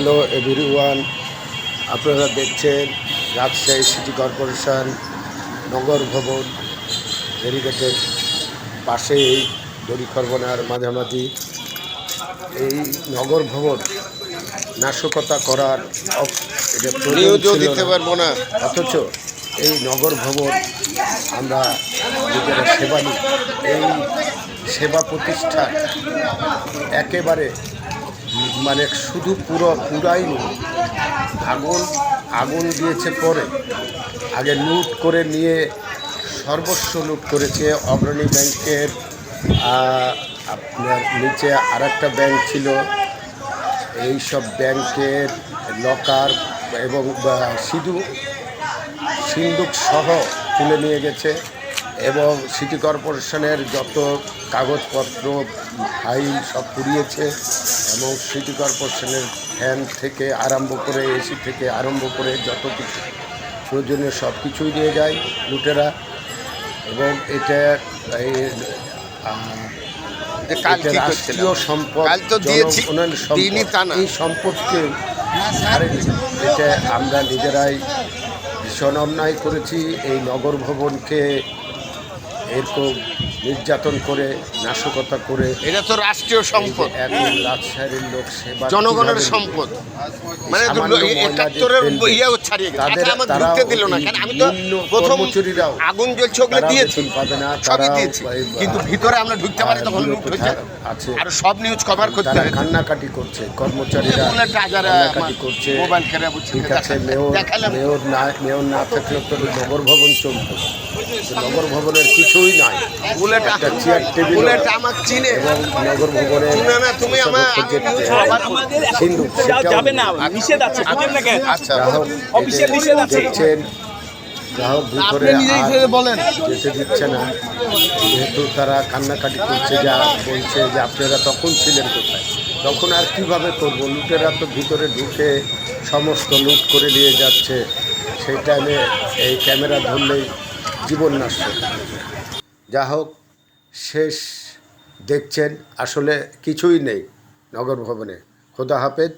Hello everyone আপনারা দেখছেন Rajshahi city corporation নগর ভবন ব্যারিকেটের পাশে এই দড়িখরবনার মাঝামাঝি। এই নগর ভবন নাশকতা করার দিতে পারব না। অথচ এই নগর ভবন আমরা নিজেরা সেবা নিই। এই সেবা প্রতিষ্ঠান একেবারে মানে শুধু পুরো পুরাই নয়, আগুন আগুন দিয়েছে পরে। আগে লুট করে নিয়ে সর্বস্ব লুট করেছে অগ্রণী ব্যাংকের আপনার নিচে আর একটা ব্যাংক ছিল। এই সব ব্যাংকের লকার এবং সিধু সিন্দুক সহ তুলে নিয়ে গেছে। এবং সিটি কর্পোরেশনের যত কাগজপত্র ফাইল সব পুড়িয়েছে এবং সিটি কর্পোরেশনের ফ্যান থেকে আরম্ভ করে এসি থেকে আরম্ভ করে যত কিছু প্রয়োজনীয় সব কিছুই নিয়ে যায় লুটেরা। এবং এটা এই, রাষ্ট্রীয় সম্পদ সম্পদকে এটা আমরা নিজেরাই ভীষণ অন্যায় করেছি। এই নগর ভবনকে এরকম নির্যাতন করে নাশকতা করে এটা তো রাষ্ট্রীয় সম্পদ। এখন রাজশাহীর লোক সেবা জনগণের সম্পদ। মানে একাত্তরের যে ফেলবে, ইয়েও ছাড়িয়ে গেছে। আচ্ছা আমার ঢুকতে দিল না কেন? আমি তো প্রথম আগুন জ্বলছে ওগুলো দিয়েছি। সবই কিন্তু ভিতরে আমরা ঢুকতে পারি তখন লুট আছে। আর সব নিউজ কভার করতে হয় কান্নাকাটি করছে কর্মচারীরা কান্নাকাটি করছে। মোবাইল কেনা বুঝছে ঠিক আছে মেয়র দেখালাম মেয়র না মেয়র না থাকলে তো নগর ভবন চলতো নগর ভবনের কিছুই নাই। একটা চেয়ার টেবিল আমার চিনে। এবং নগর ভবনের সিন্ধু এখন যাওয়া সেটাও যাবে না নিষেধ আছে বুঝলেন না কেন? আচ্ছা। নিষেধ দেখছেন গ্রাহক ভিতরে আপনি নিজেই আর থেকে বলেন। যেতে দিচ্ছে না। যেহেতু তারা কান্নাকাটি করছে যা বলছে যে আপনারা তখন ছিলেন কোথায়? তখন আর কীভাবে করব? লুটেরা তো ভিতরে ঢুকে সমস্ত লুট করে নিয়ে যাচ্ছে। সেই টাইমে এই ক্যামেরা ধরলেই জীবন নষ্ট। যা হোক শেষ দেখছেন আসলে কিছুই নেই নগর ভবনে। খোদা হাফেজ।